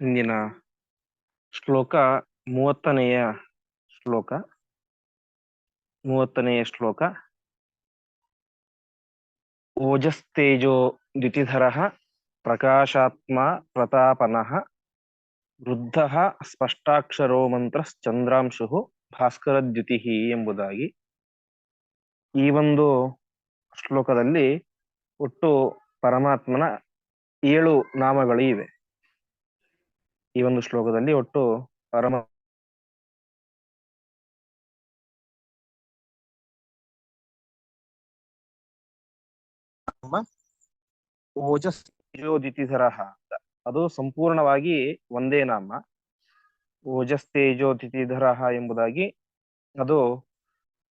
ಇಂದಿನ ಶ್ಲೋಕ ಮೂವತ್ತನೆಯ ಶ್ಲೋಕ ಮೂವತ್ತನೆಯ ಶ್ಲೋಕ. ಓಜಸ್ತೇಜೋ ದ್ವಿತಿಧರ ಪ್ರಕಾಶಾತ್ಮ ಪ್ರತಾಪನಃ ವೃದ್ಧ ಸ್ಪಷ್ಟಾಕ್ಷರೋ ಮಂತ್ರಶ್ಚಂದ್ರಾಂಶು ಭಾಸ್ಕರದ್ಯುತಿ ಎಂಬುದಾಗಿ. ಈ ಒಂದು ಶ್ಲೋಕದಲ್ಲಿ ಒಟ್ಟು ಪರಮಾತ್ಮನ ಏಳು ನಾಮಗಳು ಇವೆ. ಈ ಒಂದು ಶ್ಲೋಕದಲ್ಲಿ ಒಟ್ಟು ಪರಮ ಓಜಸ್ತೇಜೋದಿತಿಧರ ಅಂತ. ಅದು ಸಂಪೂರ್ಣವಾಗಿ ಒಂದೇ ನಾಮ. ಓಜಸ್ತೇಜೋದಿತಿಧರ ಎಂಬುದಾಗಿ ಅದು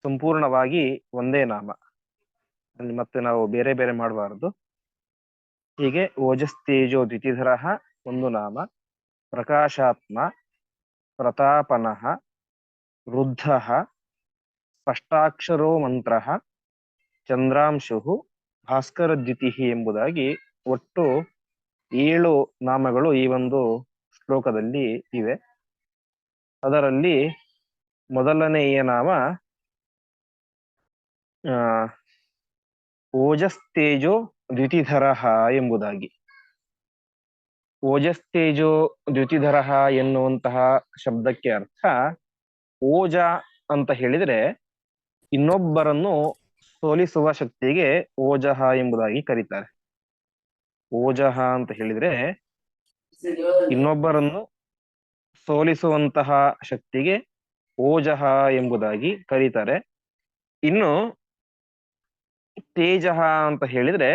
ಸಂಪೂರ್ಣವಾಗಿ ಒಂದೇ ನಾಮ. ಮತ್ತೆ ನಾವು ಬೇರೆ ಬೇರೆ ಮಾಡಬಾರದು. ಹೀಗೆ ದ್ವಿತಿಧರ ಒಂದು ನಾಮ. ಪ್ರಕಾಶಾತ್ಮ, ಪ್ರತಾಪನಃ ರುದ್ಧಃ ಸ್ಪಷ್ಟಾಕ್ಷರೋ ಮಂತ್ರ ಚಂದ್ರಾಂಶು ಭಾಸ್ಕರದ್ಯುತಿ ಎಂಬುದಾಗಿ ಒಟ್ಟು ಏಳು ನಾಮಗಳು ಈ ಒಂದು ಶ್ಲೋಕದಲ್ಲಿ ಇವೆ. ಅದರಲ್ಲಿ ಮೊದಲನೆಯ ನಾಮ ಓಜಸ್ತೇಜೋ ದ್ಯುತಿಧರ ಎಂಬುದಾಗಿ. ಓಜಸ್ತೇಜೋ ದ್ಯುತಿಧರ ಎನ್ನುವಂತಹ ಶಬ್ದಕ್ಕೆ ಅರ್ಥ ಓಜ ಅಂತ ಹೇಳಿದ್ರೆ ಇನ್ನೊಬ್ಬರನ್ನು ಸೋಲಿಸುವ ಶಕ್ತಿಗೆ ಓಜಹ ಎಂಬುದಾಗಿ ಕರೀತಾರೆ. ಓಜಹ ಅಂತ ಹೇಳಿದ್ರೆ ಇನ್ನೊಬ್ಬರನ್ನು ಸೋಲಿಸುವಂತಹ ಶಕ್ತಿಗೆ ಓಜಹ ಎಂಬುದಾಗಿ ಕರೀತಾರೆ. ಇನ್ನು ತೇಜಹ ಅಂತ ಹೇಳಿದ್ರೆ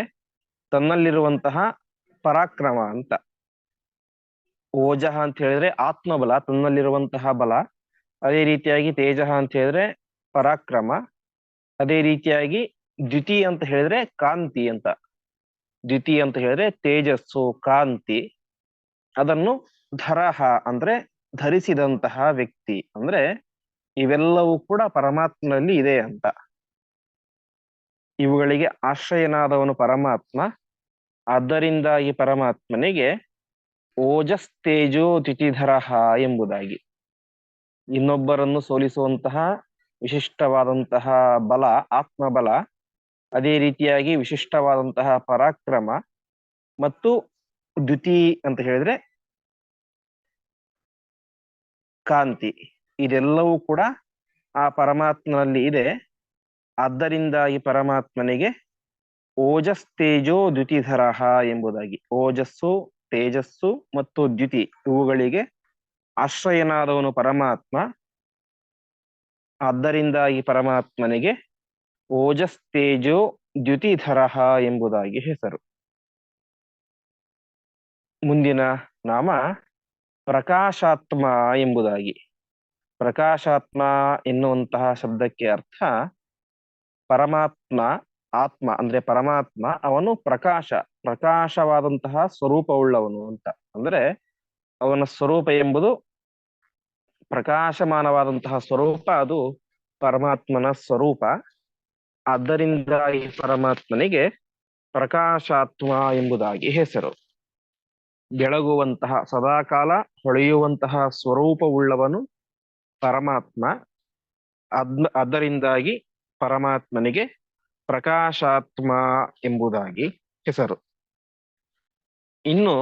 ತನ್ನಲ್ಲಿರುವಂತಹ ಪರಾಕ್ರಮ ಅಂತ. ಓಜಃ ಅಂತ ಹೇಳಿದ್ರೆ ಆತ್ಮಬಲ, ತನ್ನಲ್ಲಿರುವಂತಹ ಬಲ. ಅದೇ ರೀತಿಯಾಗಿ ತೇಜ ಅಂತ ಹೇಳಿದ್ರೆ ಪರಾಕ್ರಮ. ಅದೇ ರೀತಿಯಾಗಿ ದ್ವಿತಿ ಅಂತ ಹೇಳಿದ್ರೆ ಕಾಂತಿ ಅಂತ. ದ್ವಿತಿ ಅಂತ ಹೇಳಿದ್ರೆ ತೇಜಸ್ಸು, ಕಾಂತಿ. ಅದನ್ನು ಧರಹ ಅಂದ್ರೆ ಧರಿಸಿದಂತಹ ವ್ಯಕ್ತಿ ಅಂದ್ರೆ ಇವೆಲ್ಲವೂ ಕೂಡ ಪರಮಾತ್ಮನಲ್ಲಿ ಇದೆ ಅಂತ. ಇವುಗಳಿಗೆ ಆಶ್ರಯನಾದವನು ಪರಮಾತ್ಮ. ಆದ್ದರಿಂದ ಈ ಪರಮಾತ್ಮನಿಗೆ ಓಜಸ್ತೇಜೋ ತಿಥಿಧರ ಎಂಬುದಾಗಿ. ಇನ್ನೊಬ್ಬರನ್ನು ಸೋಲಿಸುವಂತಹ ವಿಶಿಷ್ಟವಾದಂತಹ ಬಲ, ಆತ್ಮಬಲ, ಅದೇ ರೀತಿಯಾಗಿ ವಿಶಿಷ್ಟವಾದಂತಹ ಪರಾಕ್ರಮ ಮತ್ತು ದ್ಯುತಿ ಅಂತ ಹೇಳಿದ್ರೆ ಕಾಂತಿ. ಇದೆಲ್ಲವೂ ಕೂಡ ಆ ಪರಮಾತ್ಮನಲ್ಲಿ ಇದೆ. ಆದ್ದರಿಂದಾಗಿ ಪರಮಾತ್ಮನಿಗೆ ಪರಮಾತ್ಮನಿಗೆ ಓಜಸ್ತೇಜೋ ದ್ಯುತಿಧರಹ ಎಂಬುದಾಗಿ. ಓಜಸ್ಸು ತೇಜಸ್ಸು ಮತ್ತು ದ್ಯುತಿ ಇವುಗಳಿಗೆ ಆಶ್ರಯನಾದವನು ಪರಮಾತ್ಮ. ಆದ್ದರಿಂದ ಈ ಪರಮಾತ್ಮನಿಗೆ ಓಜಸ್ತೇಜೋ ದ್ಯುತಿಧರ ಎಂಬುದಾಗಿ ಹೆಸರು. ಮುಂದಿನ ನಾಮ ಪ್ರಕಾಶಾತ್ಮ ಎಂಬುದಾಗಿ. ಪ್ರಕಾಶಾತ್ಮ ಎನ್ನುವಂತಹ ಶಬ್ದಕ್ಕೆ ಅರ್ಥ ಪರಮಾತ್ಮ ಆತ್ಮ, ಅಂದ್ರೆ ಪರಮಾತ್ಮ, ಅವನು ಪ್ರಕಾಶ, ಪ್ರಕಾಶವಾದಂತಹ ಸ್ವರೂಪವುಳ್ಳವನು ಅಂತ. ಅಂದ್ರೆ ಅವನ ಸ್ವರೂಪ ಎಂಬುದು ಪ್ರಕಾಶಮಾನವಾದಂತಹ ಸ್ವರೂಪ, ಅದು ಪರಮಾತ್ಮನ ಸ್ವರೂಪ. ಆದ್ದರಿಂದ ಈ ಪರಮಾತ್ಮನಿಗೆ ಪ್ರಕಾಶಾತ್ಮ ಎಂಬುದಾಗಿ ಹೆಸರು. ಬೆಳಗುವಂತಹ, ಸದಾಕಾಲ ಹೊಳೆಯುವಂತಹ ಸ್ವರೂಪವುಳ್ಳವನು ಪರಮಾತ್ಮ. ಅದ್, ಅದರಿಂದಾಗಿ ಪರಮಾತ್ಮನಿಗೆ ಪ್ರಕಾಶಾತ್ಮ ಎಂಬುದಾಗಿ ಹೆಸರು. ಇನ್ನು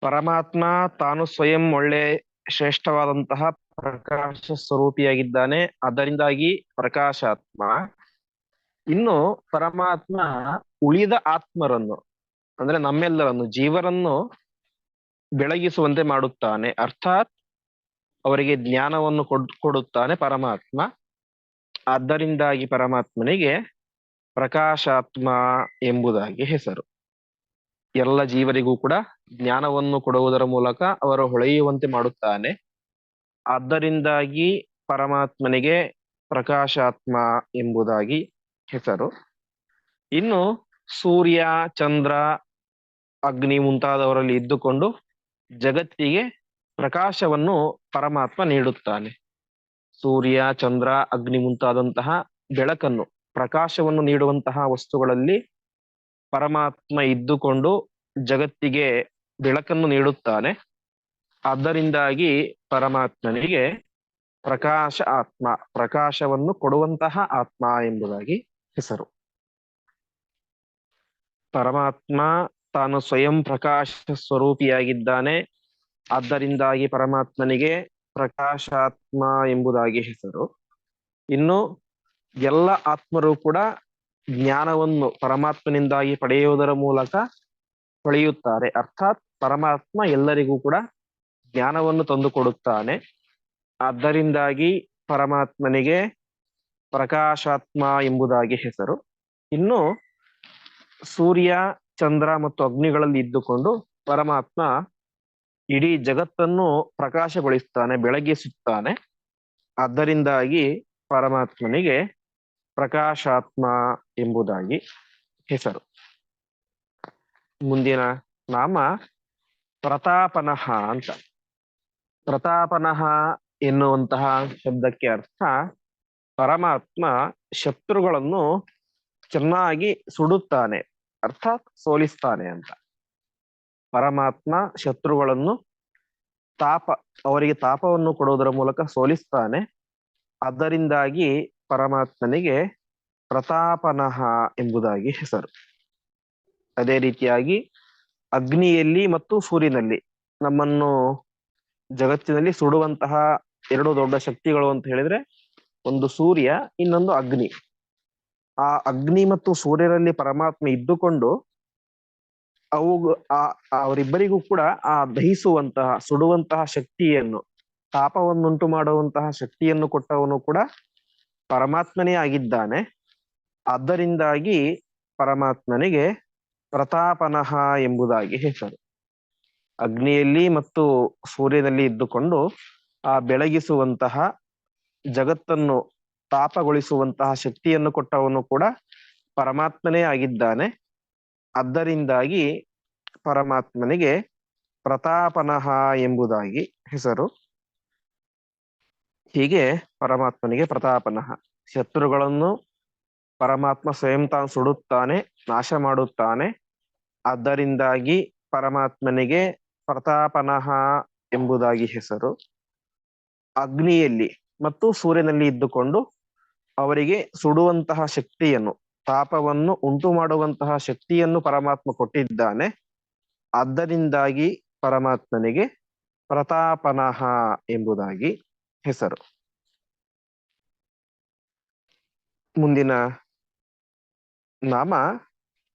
ಪರಮಾತ್ಮ ತಾನು ಸ್ವಯಂ ಒಳ್ಳೆ ಶ್ರೇಷ್ಠವಾದಂತಹ ಪ್ರಕಾಶ ಸ್ವರೂಪಿಯಾಗಿದ್ದಾನೆ, ಅದರಿಂದಾಗಿ ಪ್ರಕಾಶಾತ್ಮ. ಇನ್ನು ಪರಮಾತ್ಮ ಉಳಿದ ಆತ್ಮರನ್ನು, ಅಂದ್ರೆ ನಮ್ಮೆಲ್ಲರನ್ನು, ಜೀವರನ್ನು ಬೆಳಗಿಸುವಂತೆ ಮಾಡುತ್ತಾನೆ. ಅರ್ಥಾತ್ ಅವರಿಗೆ ಜ್ಞಾನವನ್ನು ಕೊಡ್, ಕೊಡುತ್ತಾನೆ ಪರಮಾತ್ಮ. ಆದ್ದರಿಂದಾಗಿ ಪರಮಾತ್ಮನಿಗೆ ಪ್ರಕಾಶಾತ್ಮ ಎಂಬುದಾಗಿ ಹೆಸರು. ಎಲ್ಲ ಜೀವರಿಗೂ ಕೂಡ ಜ್ಞಾನವನ್ನು ಕೊಡುವುದರ ಮೂಲಕ ಅವರು ಹೊಳೆಯುವಂತೆ ಮಾಡುತ್ತಾನೆ. ಆದ್ದರಿಂದಾಗಿ ಪರಮಾತ್ಮನಿಗೆ ಪ್ರಕಾಶಾತ್ಮ ಎಂಬುದಾಗಿ ಹೆಸರು. ಇನ್ನು ಸೂರ್ಯ, ಚಂದ್ರ, ಅಗ್ನಿ ಮುಂತಾದವರಲ್ಲಿ ಇದ್ದುಕೊಂಡು ಜಗತ್ತಿಗೆ ಪ್ರಕಾಶವನ್ನು ಪರಮಾತ್ಮ ನೀಡುತ್ತಾನೆ. ಸೂರ್ಯ, ಚಂದ್ರ, ಅಗ್ನಿ ಮುಂತಾದಂತಹ ಬೆಳಕನ್ನು, ಪ್ರಕಾಶವನ್ನು ನೀಡುವಂತಹ ವಸ್ತುಗಳಲ್ಲಿ ಪರಮಾತ್ಮ ಇದ್ದುಕೊಂಡು ಜಗತ್ತಿಗೆ ಬೆಳಕನ್ನು ನೀಡುತ್ತಾನೆ. ಅದರಿಂದಾಗಿ ಪರಮಾತ್ಮನಿಗೆ ಪ್ರಕಾಶ ಆತ್ಮ, ಪ್ರಕಾಶವನ್ನು ಕೊಡುವಂತಹ ಆತ್ಮ ಎಂಬುದಾಗಿ ಹೆಸರು. ಪರಮಾತ್ಮ ತಾನು ಸ್ವಯಂ ಪ್ರಕಾಶ ಸ್ವರೂಪಿಯಾಗಿದ್ದಾನೆ. ಆದ್ದರಿಂದಾಗಿ ಪರಮಾತ್ಮನಿಗೆ ಪ್ರಕಾಶಾತ್ಮ ಎಂಬುದಾಗಿ ಹೆಸರು. ಇನ್ನು ಎಲ್ಲ ಆತ್ಮರು ಕೂಡ ಜ್ಞಾನವನ್ನು ಪರಮಾತ್ಮನಿಂದಾಗಿ ಪಡೆಯುವುದರ ಮೂಲಕ ಪಡೆಯುತ್ತಾರೆ. ಅರ್ಥಾತ್ ಪರಮಾತ್ಮ ಎಲ್ಲರಿಗೂ ಕೂಡ ಜ್ಞಾನವನ್ನು ತಂದುಕೊಡುತ್ತಾನೆ. ಆದ್ದರಿಂದಾಗಿ ಪರಮಾತ್ಮನಿಗೆ ಪ್ರಕಾಶಾತ್ಮ ಎಂಬುದಾಗಿ ಹೆಸರು. ಇನ್ನು ಸೂರ್ಯ, ಚಂದ್ರ ಮತ್ತು ಅಗ್ನಿಗಳಲ್ಲಿ ಇದ್ದುಕೊಂಡು ಪರಮಾತ್ಮ ಇಡೀ ಜಗತ್ತನ್ನು ಪ್ರಕಾಶಗೊಳಿಸ್ತಾನೆ, ಬೆಳಗಿಸುತ್ತಾನೆ. ಅದರಿಂದಾಗಿ ಪರಮಾತ್ಮನಿಗೆ ಪ್ರಕಾಶಾತ್ಮ ಎಂಬುದಾಗಿ ಹೆಸರು. ಮುಂದಿನ ನಾಮ ಪ್ರತಾಪನಃ ಅಂತ. ಪ್ರತಾಪನಃ ಎನ್ನುವಂತಹ ಶಬ್ದಕ್ಕೆ ಅರ್ಥ ಪರಮಾತ್ಮ ಶತ್ರುಗಳನ್ನು ಚೆನ್ನಾಗಿ ಸುಡುತ್ತಾನೆ, ಅರ್ಥಾತ್ ಸೋಲಿಸ್ತಾನೆ ಅಂತ. ಪರಮಾತ್ಮ ಶತ್ರುಗಳನ್ನು ತಾಪ, ಅವರಿಗೆ ತಾಪವನ್ನು ಕೊಡುವುದರ ಮೂಲಕ ಸೋಲಿಸ್ತಾನೆ. ಅದರಿಂದಾಗಿ ಪರಮಾತ್ಮನಿಗೆ ಪ್ರತಾಪನಃ ಎಂಬುದಾಗಿ ಹೆಸರು. ಅದೇ ರೀತಿಯಾಗಿ ಅಗ್ನಿಯಲ್ಲಿ ಮತ್ತು ಸೂರ್ಯನಲ್ಲಿ ನಮ್ಮನ್ನು ಜಗತ್ತಿನಲ್ಲಿ ಸುಡುವಂತಹ ಎರಡು ದೊಡ್ಡ ಶಕ್ತಿಗಳು ಅಂತ ಹೇಳಿದ್ರೆ ಒಂದು ಸೂರ್ಯ, ಇನ್ನೊಂದು ಅಗ್ನಿ. ಆ ಅಗ್ನಿ ಮತ್ತು ಸೂರ್ಯರಲ್ಲಿ ಪರಮಾತ್ಮ ಇದ್ದುಕೊಂಡು ಅವು, ಆ, ಅವರಿಬ್ಬರಿಗೂ ಕೂಡ ಆ ದಹಿಸುವಂತಹ, ಸುಡುವಂತಹ ಶಕ್ತಿಯನ್ನು, ತಾಪವನ್ನುಂಟು ಮಾಡುವಂತಹ ಶಕ್ತಿಯನ್ನು ಕೊಟ್ಟವನು ಕೂಡ ಪರಮಾತ್ಮನೇ ಆಗಿದ್ದಾನೆ. ಆದ್ದರಿಂದಾಗಿ ಪರಮಾತ್ಮನಿಗೆ ಪ್ರತಾಪನಃ ಎಂಬುದಾಗಿ ಹೆಸರು ಅಗ್ನಿಯಲ್ಲಿ ಮತ್ತು ಸೂರ್ಯನಲ್ಲಿ ಇದ್ದುಕೊಂಡು ಆ ಬೆಳಗಿಸುವಂತಹ, ಜಗತ್ತನ್ನು ತಾಪಗೊಳಿಸುವಂತಹ ಶಕ್ತಿಯನ್ನು ಕೊಟ್ಟವನು ಕೂಡ ಪರಮಾತ್ಮನೇ ಆಗಿದ್ದಾನೆ. ಆದ್ದರಿಂದ ಪರಮಾತ್ಮನಿಗೆ ಪ್ರತಾಪನಃ ಎಂಬುದಾಗಿ ಹೆಸರು. ಹೀಗೆ ಪರಮಾತ್ಮನಿಗೆ ಪ್ರತಾಪನಃ ಶತ್ರುಗಳನ್ನು ಪರಮಾತ್ಮ ಸ್ವಯಂ ತಾನು ಸುಡುತ್ತಾನೆ, ನಾಶ ಮಾಡುತ್ತಾನೆ. ಅದರಿಂದಾಗಿ ಪರಮಾತ್ಮನಿಗೆ ಪ್ರತಾಪನಃ ಎಂಬುದಾಗಿ ಹೆಸರು. ಅಗ್ನಿಯಲ್ಲಿ ಮತ್ತು ಸೂರ್ಯನಲ್ಲಿ ಇದ್ದುಕೊಂಡು ಅವರಿಗೆ ಸುಡುವಂತಹ ಶಕ್ತಿಯನ್ನು ತಾಪವನ್ನು ಉಂಟು ಮಾಡುವಂತಹ ಶಕ್ತಿಯನ್ನು ಪರಮಾತ್ಮ ಕೊಟ್ಟಿದ್ದಾನೆ. ಆದ್ದರಿಂದಾಗಿ ಪರಮಾತ್ಮನಿಗೆ ಪ್ರತಾಪನಃ ಎಂಬುದಾಗಿ ಹೆಸರು. ಮುಂದಿನ ನಾಮ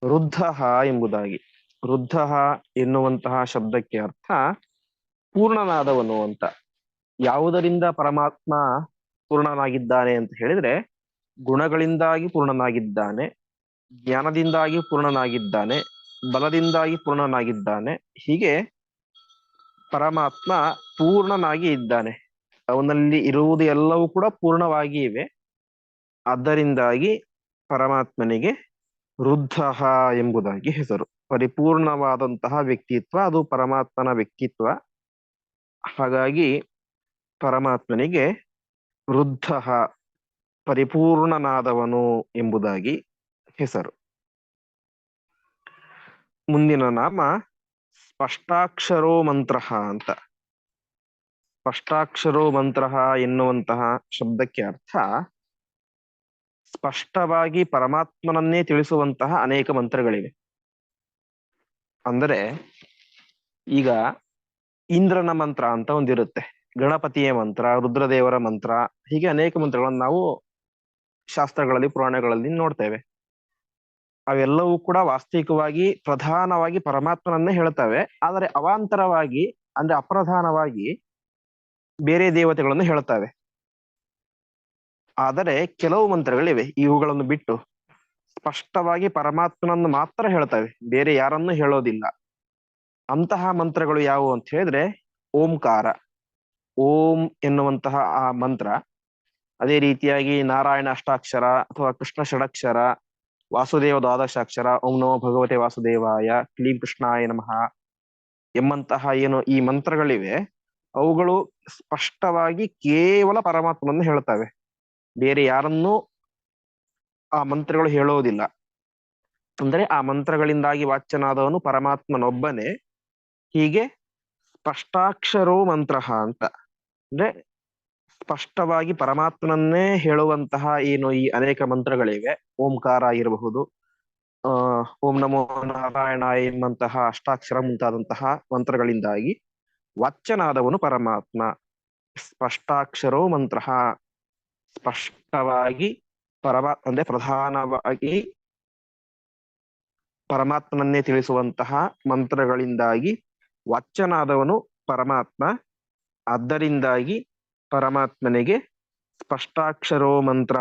ವೃದ್ಧ ಎಂಬುದಾಗಿ. ವೃದ್ಧ ಎನ್ನುವಂತಹ ಶಬ್ದಕ್ಕೆ ಅರ್ಥ ಪೂರ್ಣನಾದವನು ಅಂತ. ಯಾವುದರಿಂದ ಪರಮಾತ್ಮ ಪೂರ್ಣನಾಗಿದ್ದಾನೆ ಅಂತ ಹೇಳಿದ್ರೆ ಗುಣಗಳಿಂದಾಗಿ ಪೂರ್ಣನಾಗಿದ್ದಾನೆ, ಜ್ಞಾನದಿಂದಾಗಿ ಪೂರ್ಣನಾಗಿದ್ದಾನೆ, ಬಲದಿಂದಾಗಿ ಪೂರ್ಣನಾಗಿದ್ದಾನೆ, ಹೀಗೆ ಪರಮಾತ್ಮ ಪೂರ್ಣನಾಗಿ ಇದ್ದಾನೆ. ಅವನಲ್ಲಿ ಇರುವುದು ಎಲ್ಲವೂ ಕೂಡ ಪೂರ್ಣವಾಗಿ ಇವೆ. ಆದ್ದರಿಂದಾಗಿ ಪರಮಾತ್ಮನಿಗೆ ವೃದ್ಧ ಎಂಬುದಾಗಿ ಹೆಸರು. ಪರಿಪೂರ್ಣವಾದಂತಹ ವ್ಯಕ್ತಿತ್ವ, ಅದು ಪರಮಾತ್ಮನ ವ್ಯಕ್ತಿತ್ವ. ಹಾಗಾಗಿ ಪರಮಾತ್ಮನಿಗೆ ವೃದ್ಧ ಪರಿಪೂರ್ಣನಾದವನು ಎಂಬುದಾಗಿ ಹೆಸರು. ಮುಂದಿನ ನಾಮ ಸ್ಪಷ್ಟಾಕ್ಷರೋ ಮಂತ್ರ ಅಂತ. ಸ್ಪಷ್ಟಾಕ್ಷರೋ ಮಂತ್ರ ಎನ್ನುವಂತಹ ಶಬ್ದಕ್ಕೆ ಅರ್ಥ ಸ್ಪಷ್ಟವಾಗಿ ಪರಮಾತ್ಮನನ್ನೇ ತಿಳಿಸುವಂತಹ ಅನೇಕ ಮಂತ್ರಗಳಿವೆ. ಅಂದರೆ ಈಗ ಇಂದ್ರನ ಮಂತ್ರ ಅಂತ ಒಂದಿರುತ್ತೆ. ಗಣಪತಿಯ ಮಂತ್ರ, ರುದ್ರದೇವರ ಮಂತ್ರ, ಹೀಗೆ ಅನೇಕ ಮಂತ್ರಗಳನ್ನು ನಾವು ಶಾಸ್ತ್ರಗಳಲ್ಲಿ, ಪುರಾಣಗಳಲ್ಲಿ ನೋಡ್ತೇವೆ. ಅವೆಲ್ಲವೂ ಕೂಡ ವಾಸ್ತವಿಕವಾಗಿ ಪ್ರಧಾನವಾಗಿ ಪರಮಾತ್ಮನನ್ನೇ ಹೇಳ್ತವೆ. ಆದರೆ ಅವಾಂತರವಾಗಿ, ಅಂದ್ರೆ ಅಪ್ರಧಾನವಾಗಿ ಬೇರೆ ದೇವತೆಗಳನ್ನು ಹೇಳ್ತವೆ. ಆದರೆ ಕೆಲವು ಮಂತ್ರಗಳಿವೆ. ಇವುಗಳನ್ನು ಬಿಟ್ಟು ಸ್ಪಷ್ಟವಾಗಿ ಪರಮಾತ್ಮನನ್ನು ಮಾತ್ರ ಹೇಳ್ತವೆ. ಬೇರೆ ಯಾರನ್ನು ಹೇಳೋದಿಲ್ಲ. ಅಂತಹ ಮಂತ್ರಗಳು ಯಾವುವು ಅಂತ ಹೇಳಿದ್ರೆ, ಓಂಕಾರ. ಓಂ ಎನ್ನುವಂತಹ ಆ ಮಂತ್ರ ಅದೇ ರೀತಿಯಾಗಿ ನಾರಾಯಣ ಅಷ್ಟಾಕ್ಷರ ಅಥವಾ ಕೃಷ್ಣ ಷಡಕ್ಷರ, ವಾಸುದೇವ ದ್ವಾದಶಾಕ್ಷರ, ಓಂ ನಮೋ ಭಗವತೆ ವಾಸುದೇವಾಯ, ಕ್ಲೀಂ ಕೃಷ್ಣಾಯ ನಮಃ ಎಂಬಂತಹ ಏನು ಈ ಮಂತ್ರಗಳಿವೆ, ಅವುಗಳು ಸ್ಪಷ್ಟವಾಗಿ ಕೇವಲ ಪರಮಾತ್ಮನನ್ನು ಹೇಳ್ತವೆ. ಬೇರೆ ಯಾರನ್ನೂ ಆ ಮಂತ್ರಗಳು ಹೇಳೋದಿಲ್ಲ. ಅಂದ್ರೆ ಆ ಮಂತ್ರಗಳಿಂದಾಗಿ ವಾಚ್ಯನಾದವನು ಪರಮಾತ್ಮನೊಬ್ಬನೇ. ಹೀಗೆ ಸ್ಪಷ್ಟಾಕ್ಷರೋ ಮಂತ್ರ ಅಂತ. ಅಂದ್ರೆ ಸ್ಪಷ್ಟವಾಗಿ ಪರಮಾತ್ಮನನ್ನೇ ಹೇಳುವಂತಹ ಏನು ಈ ಅನೇಕ ಮಂತ್ರಗಳಿವೆ. ಓಂಕಾರ ಇರಬಹುದು ಓಂ ನಮೋ ನಾರಾಯಣ ಎಂಬಂತಹ ಅಷ್ಟಾಕ್ಷರ ಮುಂತಾದಂತಹ ಮಂತ್ರಗಳಿಂದಾಗಿ ವಾಚ್ಯನಾದವನು ಪರಮಾತ್ಮ. ಸ್ಪಷ್ಟಾಕ್ಷರೋ ಮಂತ್ರ. ಸ್ಪಷ್ಟವಾಗಿ ಪರಮ, ಅಂದ್ರೆ ಪ್ರಧಾನವಾಗಿ ಪರಮಾತ್ಮನನ್ನೇ ತಿಳಿಸುವಂತಹ ಮಂತ್ರಗಳಿಂದಾಗಿ ವಾಚ್ಯನಾದವನು ಪರಮಾತ್ಮ. ಆದ್ದರಿಂದಾಗಿ ಪರಮಾತ್ಮನಿಗೆ ಸ್ಪಷ್ಟಾಕ್ಷರೋ ಮಂತ್ರ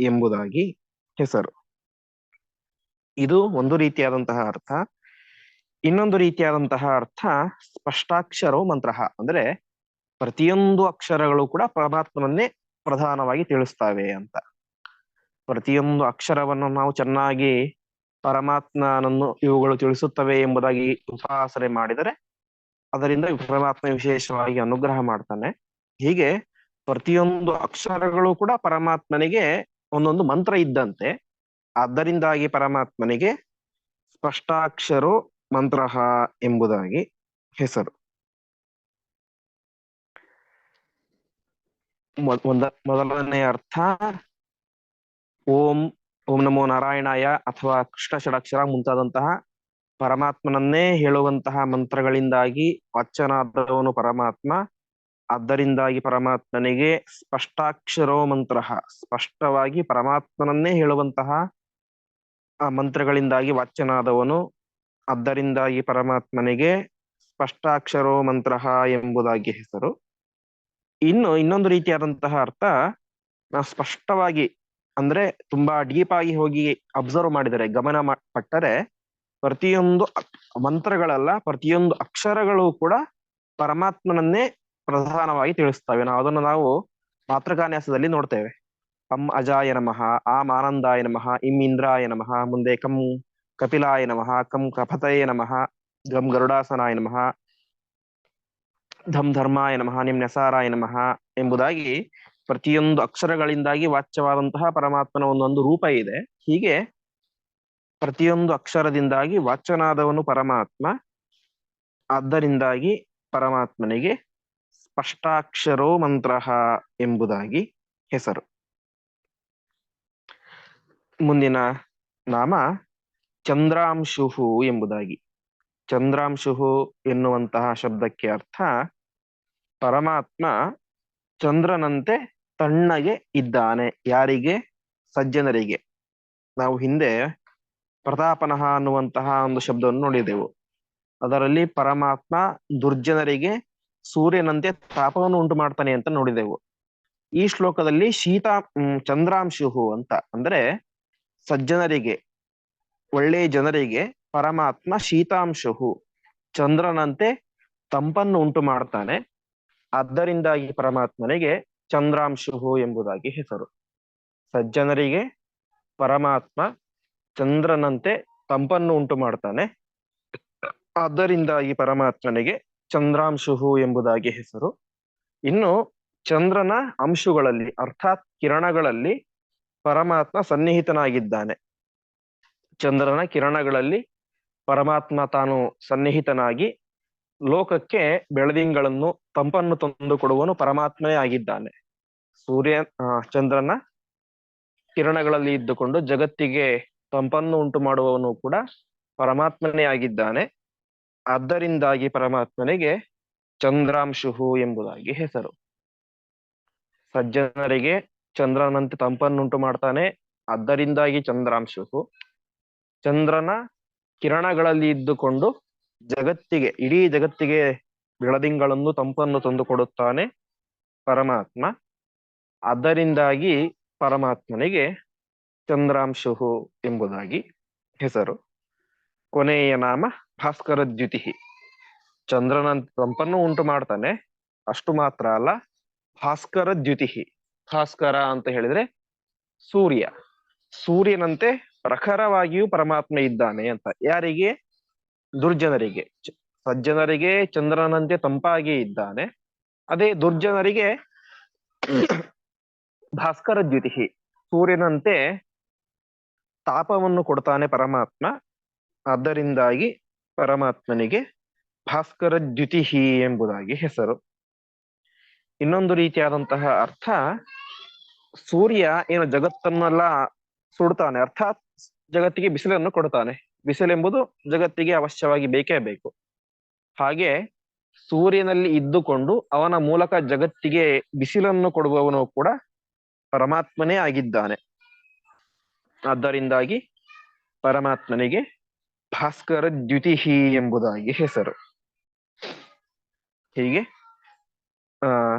ಎಂಬುದಾಗಿ ಹೆಸರು. ಇದು ಒಂದು ರೀತಿಯಾದಂತಹ ಅರ್ಥ. ಇನ್ನೊಂದು ರೀತಿಯಾದಂತಹ ಅರ್ಥ ಸ್ಪಷ್ಟಾಕ್ಷರೋ ಮಂತ್ರ ಅಂದ್ರೆ ಪ್ರತಿಯೊಂದು ಅಕ್ಷರಗಳು ಕೂಡ ಪರಮಾತ್ಮನನ್ನೇ ಪ್ರಧಾನವಾಗಿ ತಿಳಿಸ್ತಾವೆ ಅಂತ. ಪ್ರತಿಯೊಂದು ಅಕ್ಷರವನ್ನು ನಾವು ಚೆನ್ನಾಗಿ ಪರಮಾತ್ಮನನ್ನು ಇವುಗಳು ತಿಳಿಸುತ್ತವೆ ಎಂಬುದಾಗಿ ಉಪಾಸನೆ ಮಾಡಿದರೆ ಅದರಿಂದ ಪರಮಾತ್ಮ ವಿಶೇಷವಾಗಿ ಅನುಗ್ರಹ ಮಾಡ್ತಾನೆ. ಹೀಗೆ ಪ್ರತಿಯೊಂದು ಅಕ್ಷರಗಳು ಕೂಡ ಪರಮಾತ್ಮನಿಗೆ ಒಂದೊಂದು ಮಂತ್ರ ಇದ್ದಂತೆ. ಆದ್ದರಿಂದಾಗಿ ಪರಮಾತ್ಮನಿಗೆ ಸ್ಪಷ್ಟಾಕ್ಷರೋ ಮಂತ್ರ ಎಂಬುದಾಗಿ ಹೆಸರು. ಒಂದ ಮೊದಲನೇ ಅರ್ಥ, ಓಂ ಓಂ ನಮೋ ನಾರಾಯಣಾಯ ಅಥವಾ ಕೃಷ್ಣ ಷಡಕ್ಷರ ಮುಂತಾದಂತಹ ಪರಮಾತ್ಮನನ್ನೇ ಹೇಳುವಂತಹ ಮಂತ್ರಗಳಿಂದಾಗಿ ಅಚ್ಚನಾದವನು ಪರಮಾತ್ಮ. ಆದ್ದರಿಂದಾಗಿ ಪರಮಾತ್ಮನಿಗೆ ಸ್ಪಷ್ಟಾಕ್ಷರೋ ಮಂತ್ರ, ಸ್ಪಷ್ಟವಾಗಿ ಪರಮಾತ್ಮನನ್ನೇ ಹೇಳುವಂತಹ ಆ ಮಂತ್ರಗಳಿಂದಾಗಿ ವಾಚ್ಯನಾದವನು, ಆದ್ದರಿಂದಾಗಿ ಪರಮಾತ್ಮನಿಗೆ ಸ್ಪಷ್ಟಾಕ್ಷರೋ ಮಂತ್ರ ಎಂಬುದಾಗಿ ಹೆಸರು. ಇನ್ನು ಇನ್ನೊಂದು ರೀತಿಯಾದಂತಹ ಅರ್ಥ, ನಾವು ಸ್ಪಷ್ಟವಾಗಿ ಅಂದ್ರೆ ತುಂಬಾ ಡೀಪ್ ಆಗಿ ಹೋಗಿ ಅಬ್ಸರ್ವ್ ಮಾಡಿದರೆ, ಗಮನ ಪಟ್ಟರೆ ಪ್ರತಿಯೊಂದು ಮಂತ್ರಗಳಲ್ಲ, ಪ್ರತಿಯೊಂದು ಅಕ್ಷರಗಳು ಕೂಡ ಪರಮಾತ್ಮನನ್ನೇ ಪ್ರಧಾನವಾಗಿ ತಿಳಿಸ್ತವೆ ನಾವು ಅದನ್ನು ನಾವು ಮಾತೃಕಾನ್ಯಾಸದಲ್ಲಿ ನೋಡ್ತೇವೆ. ಅಂ ಅಜಾಯ ನಮಃ, ಆಮ್ ಆನಂದಾಯ ನಮಃ, ಇಂ ಇಂದ್ರಾಯ ನಮಃ, ಮುಂದೆ ಕಂ ಕಪಿಲಾಯ ನಮಃ, ಕಂ ಕಪತಯೇ ನಮಃ, ಗಂ ಗರುಡಾಸನಾಯ ನಮಃ, ಧಂ ಧರ್ಮಾಯ ನಮಃ ನಿಮ್ ನೆಸಾರಾಯ ನಮಃ ಎಂಬುದಾಗಿ ಪ್ರತಿಯೊಂದು ಅಕ್ಷರಗಳಿಂದಾಗಿ ವಾಚ್ಯವಾದಂತಹ ಪರಮಾತ್ಮನ ಒಂದೊಂದು ರೂಪ ಇದೆ. ಹೀಗೆ ಪ್ರತಿಯೊಂದು ಅಕ್ಷರದಿಂದಾಗಿ ವಾಚ್ಯನಾದವನು ಪರಮಾತ್ಮ. ಆದ್ದರಿಂದಾಗಿ ಪರಮಾತ್ಮನಿಗೆ ಸ್ಪಷ್ಟಾಕ್ಷರೋ ಮಂತ್ರ ಎಂಬುದಾಗಿ ಹೆಸರು. ಮುಂದಿನ ನಾಮ ಚಂದ್ರಾಂಶುಹು ಎಂಬುದಾಗಿ. ಚಂದ್ರಾಂಶುಹು ಎನ್ನುವಂತಹ ಶಬ್ದಕ್ಕೆ ಅರ್ಥ ಪರಮಾತ್ಮ ಚಂದ್ರನಂತೆ ತಣ್ಣಗೆ ಇದ್ದಾನೆ. ಯಾರಿಗೆ? ಸಜ್ಜನರಿಗೆ. ನಾವು ಹಿಂದೆ ಪ್ರತಾಪನಃ ಅನ್ನುವಂತಹ ಒಂದು ಶಬ್ದವನ್ನು ನೋಡಿದೆವು. ಅದರಲ್ಲಿ ಪರಮಾತ್ಮ ದುರ್ಜನರಿಗೆ ಸೂರ್ಯನಂತೆ ತಾಪವನ್ನು ಉಂಟು ಮಾಡ್ತಾನೆ ಅಂತ ನೋಡಿದೆವು. ಈ ಶ್ಲೋಕದಲ್ಲಿ ಶೀತ ಚಂದ್ರಾಂಶುಹು ಅಂತ ಅಂದ್ರೆ ಸಜ್ಜನರಿಗೆ, ಒಳ್ಳೆಯ ಜನರಿಗೆ ಪರಮಾತ್ಮ ಶೀತಾಂಶುಹು, ಚಂದ್ರನಂತೆ ತಂಪನ್ನು ಉಂಟು ಮಾಡ್ತಾನೆ. ಈ ಪರಮಾತ್ಮನಿಗೆ ಚಂದ್ರಾಂಶುಹು ಎಂಬುದಾಗಿ ಹೆಸರು. ಸಜ್ಜನರಿಗೆ ಪರಮಾತ್ಮ ಚಂದ್ರನಂತೆ ತಂಪನ್ನು ಉಂಟು ಮಾಡ್ತಾನೆ. ಈ ಪರಮಾತ್ಮನಿಗೆ ಚಂದ್ರಾಂಶುಹು ಎಂಬುದಾಗಿ ಹೆಸರು. ಇನ್ನು ಚಂದ್ರನ ಅಂಶುಗಳಲ್ಲಿ ಅರ್ಥಾತ್ ಕಿರಣಗಳಲ್ಲಿ ಪರಮಾತ್ಮ ಸನ್ನಿಹಿತನಾಗಿದ್ದಾನೆ. ಚಂದ್ರನ ಕಿರಣಗಳಲ್ಲಿ ಪರಮಾತ್ಮ ತಾನು ಸನ್ನಿಹಿತನಾಗಿ ಲೋಕಕ್ಕೆ ಬೆಳದಿಂಗಳನ್ನು, ತಂಪನ್ನು ತಂದು ಕೊಡುವನು ಪರಮಾತ್ಮನೇ ಆಗಿದ್ದಾನೆ. ಸೂರ್ಯ ಚಂದ್ರನ ಕಿರಣಗಳಲ್ಲಿ ಇದ್ದುಕೊಂಡು ಜಗತ್ತಿಗೆ ತಂಪನ್ನು ಉಂಟು ಮಾಡುವವನು ಕೂಡ ಪರಮಾತ್ಮನೇ ಆಗಿದ್ದಾನೆ. ಆದ್ದರಿಂದಾಗಿ ಪರಮಾತ್ಮನಿಗೆ ಚಂದ್ರಾಂಶುಹು ಎಂಬುದಾಗಿ ಹೆಸರು. ಸಜ್ಜನರಿಗೆ ಚಂದ್ರನಂತೆ ತಂಪನ್ನುಂಟು ಮಾಡ್ತಾನೆ ಆದ್ದರಿಂದಾಗಿ ಚಂದ್ರಾಂಶುಹು. ಚಂದ್ರನ ಕಿರಣಗಳಲ್ಲಿ ಇದ್ದುಕೊಂಡು ಜಗತ್ತಿಗೆ, ಇಡೀ ಜಗತ್ತಿಗೆ ಬೆಳದಿಂಗಳನ್ನು, ತಂಪನ್ನು ತಂದು ಕೊಡುತ್ತಾನೆ ಪರಮಾತ್ಮ. ಅದರಿಂದಾಗಿ ಪರಮಾತ್ಮನಿಗೆ ಚಂದ್ರಾಂಶುಹು ಎಂಬುದಾಗಿ ಹೆಸರು. ಕೊನೆಯ ನಾಮ ಭಾಸ್ಕರ ದ್ಯುತಿ. ಚಂದ್ರನ ತಂಪನ್ನು ಉಂಟು ಮಾಡ್ತಾನೆ. ಅಷ್ಟು ಮಾತ್ರ ಅಲ್ಲ, ಭಾಸ್ಕರ ದ್ಯುತಿ. ಭಾಸ್ಕರ ಅಂತ ಹೇಳಿದ್ರೆ ಸೂರ್ಯ. ಸೂರ್ಯನಂತೆ ಪ್ರಖರವಾಗಿಯೂ ಪರಮಾತ್ಮ ಇದ್ದಾನೆ ಅಂತ. ಯಾರಿಗೆ? ದುರ್ಜನರಿಗೆ. ಸಜ್ಜನರಿಗೆ, ಚಂದ್ರನಂತೆ ತಂಪಾಗಿ ಇದ್ದಾನೆ. ಅದೇ ದುರ್ಜನರಿಗೆ ಭಾಸ್ಕರ ದ್ಯುತಿ. ಸೂರ್ಯನಂತೆ ತಾಪವನ್ನು ಕೊಡ್ತಾನೆ ಪರಮಾತ್ಮ. ಆದ್ದರಿಂದಾಗಿ ಪರಮಾತ್ಮನಿಗೆ ಭಾಸ್ಕರ ದ್ಯುತಿಹಿ ಎಂಬುದಾಗಿ ಹೆಸರು. ಇನ್ನೊಂದು ರೀತಿಯಾದಂತಹ ಅರ್ಥ, ಸೂರ್ಯ ಏನು ಜಗತ್ತನ್ನೆಲ್ಲ ಸುಡ್ತಾನೆ ಅರ್ಥಾತ್ ಜಗತ್ತಿಗೆ ಬಿಸಿಲನ್ನು ಕೊಡ್ತಾನೆ ಬಿಸಿಲೆಂಬುದು ಜಗತ್ತಿಗೆ ಅವಶ್ಯವಾಗಿ ಬೇಕೇ ಬೇಕು. ಹಾಗೆ ಸೂರ್ಯನಲ್ಲಿ ಇದ್ದುಕೊಂಡು ಅವನ ಮೂಲಕ ಜಗತ್ತಿಗೆ ಬಿಸಿಲನ್ನು ಕೊಡುವವನು ಕೂಡ ಪರಮಾತ್ಮನೇ ಆಗಿದ್ದಾನೆ. ಆದ್ದರಿಂದಾಗಿ ಪರಮಾತ್ಮನಿಗೆ ಭಾಸ್ಕರ ದ್ಯುತಿಹಿ ಎಂಬುದಾಗಿ ಹೆಸರು. ಹೀಗೆ, ಆ,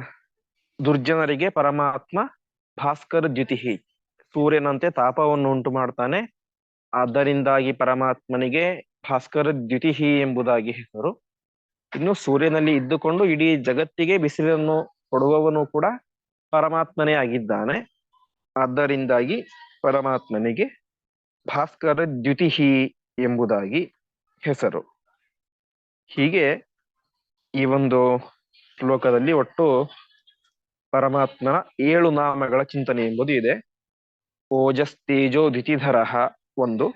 ದುರ್ಜನರಿಗೆ ಪರಮಾತ್ಮ ಭಾಸ್ಕರ ದ್ಯುತಿಹಿ ಸೂರ್ಯನಂತೆ ತಾಪವನ್ನು ಉಂಟು ಮಾಡ್ತಾನೆ. ಆದ್ದರಿಂದಾಗಿ ಪರಮಾತ್ಮನಿಗೆ ಭಾಸ್ಕರ ದ್ಯುತಿಹಿ ಎಂಬುದಾಗಿ ಹೆಸರು. ಇನ್ನು ಸೂರ್ಯನಲ್ಲಿ ಇದ್ದುಕೊಂಡು ಇಡೀ ಜಗತ್ತಿಗೆ ಬಿಸಿಲನ್ನು ಕೊಡುವವನು ಕೂಡ ಪರಮಾತ್ಮನೇ ಆಗಿದ್ದಾನೆ. ಆದ್ದರಿಂದಾಗಿ ಪರಮಾತ್ಮನಿಗೆ ಭಾಸ್ಕರ ದ್ಯುತಿಹಿ ಎಂಬುದಾಗಿ ಹೆಸರು. ಹೀಗೆ ಈ ಒಂದು ಶ್ಲೋಕದಲ್ಲಿ ಒಟ್ಟು ಪರಮಾತ್ಮನ ಏಳು ನಾಮಗಳ ಚಿಂತನೆ ಎಂಬುದು ಇದೆ. ಓಜಸ್ತೇಜೋ ಒಂದು,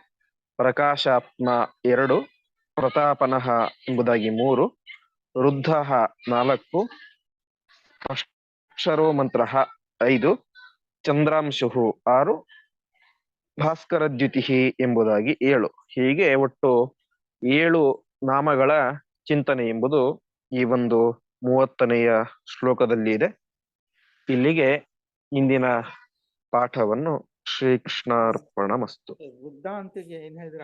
ಪ್ರಕಾಶಾತ್ಮ ಎರಡು, ಪ್ರತಾಪನಃ ಎಂಬುದಾಗಿ ಮೂರು, ವೃದ್ಧ ನಾಲ್ಕು, ಅಕ್ಷರೋ ಮಂತ್ರ ಐದು ಚಂದ್ರಾಂಶು ಆರು ಭಾಸ್ಕರ ದ್ಯುತಿಹಿ ಎಂಬುದಾಗಿ ಏಳು. ಹೀಗೆ ಒಟ್ಟು ಏಳು ನಾಮಗಳ ಚಿಂತನೆ ಎಂಬುದು ಈ ಒಂದು ಮೂವತ್ತನೆಯ ಶ್ಲೋಕದಲ್ಲಿ ಇದೆ. ಇಲ್ಲಿಗೆ ಇಂದಿನ ಪಾಠವನ್ನು ಶ್ರೀಕೃಷ್ಣಾರ್ಪಣ ಮಸ್ತು ಏನ್ ಹೇಳಿದ್ರ